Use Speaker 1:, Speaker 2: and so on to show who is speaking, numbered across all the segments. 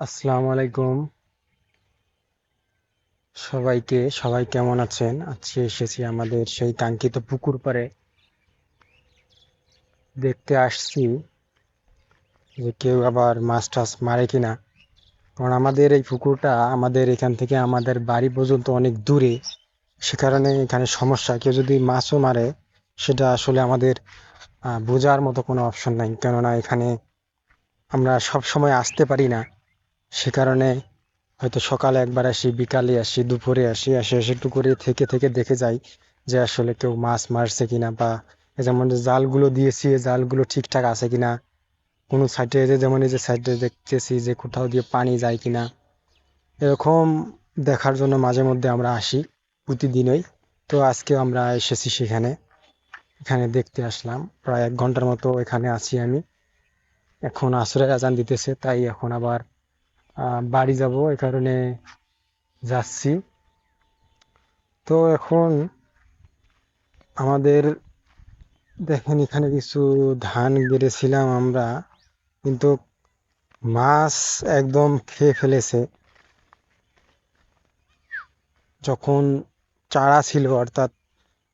Speaker 1: আসসালামু আলাইকুম সবাইকে, সবাই কেমন আছেন? আজকে এসেছি আমাদের সেই কাঙ্ক্ষিত পুকুর পাড়ে। দেখতে আসছি যে কেউ আবার মাছ টাছ মারে কিনা। কারণ আমাদের এই পুকুরটা আমাদের এখান থেকে আমাদের বাড়ি পর্যন্ত অনেক দূরে। সে কারণে এখানে সমস্যা। কেউ যদি মাছও মারে, সেটা আসলে আমাদের বোঝার মতো কোনো অপশন নাই। কেননা এখানে আমরা সব সময় আসতে পারি না। সে কারণে হয়তো সকালে একবার আসি, বিকালে আসি, দুপুরে আসি আসে এসে একটু করে থেকে থেকে দেখে যাই যে আসলে কেউ মাছ মারছে কিনা বা যেমন জালগুলো দিয়েছি জালগুলো ঠিকঠাক আছে কিনা। কোনো সাইডে যে যেমন এই যে সাইডে দেখতেছি যে কোথাও দিয়ে পানি যায় কিনা। এরকম দেখার জন্য মাঝে মধ্যে আমরা আসি প্রতিদিনই। তো আজকে আমরা এসেছি সেখানে। এখানে দেখতে আসলাম। প্রায় এক ঘণ্টার মতো এখানে আছি আমি। এখন আসরের আজান দিতেছে, তাই এখন আবার বাড়ি যাব এই কারণে যাচ্ছি। তো এখন আমাদের দেখেন এখানে কিছু ধান বেড়েছিলাম আমরা, কিন্তু মাছ একদম খেয়ে ফেলেছে। যখন চারা ছিল, অর্থাৎ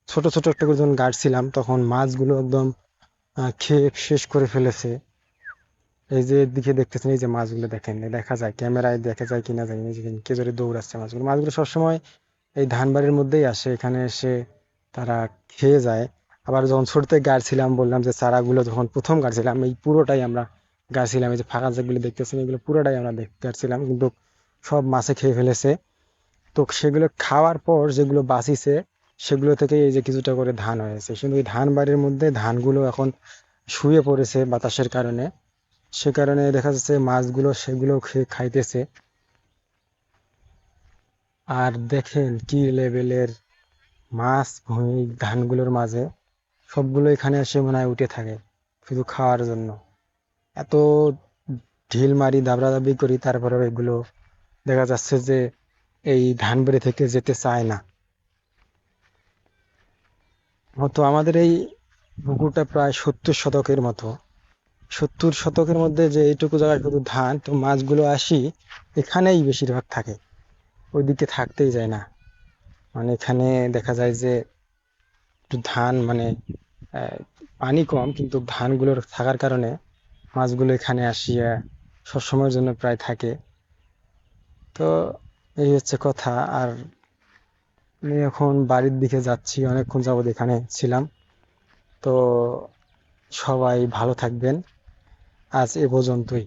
Speaker 1: ছোট ছোট একটা করে যখন গাড়ছিলাম, তখন মাছগুলো একদম খেয়ে শেষ করে ফেলেছে। এই যে দিকে দেখতেছেন, এই যে মাছগুলো দেখেন দেখা যায় ক্যামেরায় দেখা যায় কিনা জানি না যে কে জোরে দৌড়াচ্ছে মাছগুলো। মাছগুলো সবসময় এই ধান বাড়ির মধ্যেই আসে, এখানে এসে তারা খেয়ে যায়। আবার যখন ছোট থেকে গাড়ছিলাম, বললাম যে, চারাগুলো যখন প্রথম গাড়ছিলাম, এই পুরোটাই আমরা গাড়ছিলাম, এই যে ফাঁকা যেগুলো দেখতেছেন, এগুলো পুরোটাই আমরা দেখতে গাড়ছিলাম, কিন্তু সব মাছে খেয়ে ফেলেছে। তো সেগুলো খাওয়ার পর যেগুলো বাঁচিছে, সেগুলো থেকে এই যে কিছুটা করে ধান হয়েছে। কিন্তু এই ধান বাড়ির মধ্যে ধানগুলো এখন শুয়ে পড়েছে বাতাসের কারণে। সে কারণে দেখা যাচ্ছে মাছগুলো সেগুলো খেয়ে খাইতেছে। আর দেখেন কি লেভেলের মাছ, ভূমি, ধানগুলোর মাঝে। সবগুলো এখানে এসে মনে হয় উঠে থাকে শুধু খাওয়ার জন্য। এত ঢিল মারি দাবড়াদাবি করি তারপরে এগুলো দেখা যাচ্ছে যে এই ধান বেড়ে থেকে যেতে চায় না। হয়তো আমাদের এই পুকুরটা প্রায় সত্তর শতকের মতো। সত্তর শতকের মধ্যে যে এইটুকু জায়গায় শুধু ধান, তো মাছগুলো আসি এখানেই বেশিরভাগ থাকে। ওইদিকে থাকতেই যায় না। মানে এখানে দেখা যায় যে একটু ধান মানে পানি কম, কিন্তু ধানগুলোর থাকার কারণে মাছগুলো এখানে আসিয়া সবসময়ের জন্য প্রায় থাকে। তো এই হচ্ছে কথা। আর আমি এখন বাড়ির দিকে যাচ্ছি, অনেকক্ষণ যাবত এখানে ছিলাম। তো সবাই ভালো থাকবেন। আজ এ পর্যন্তই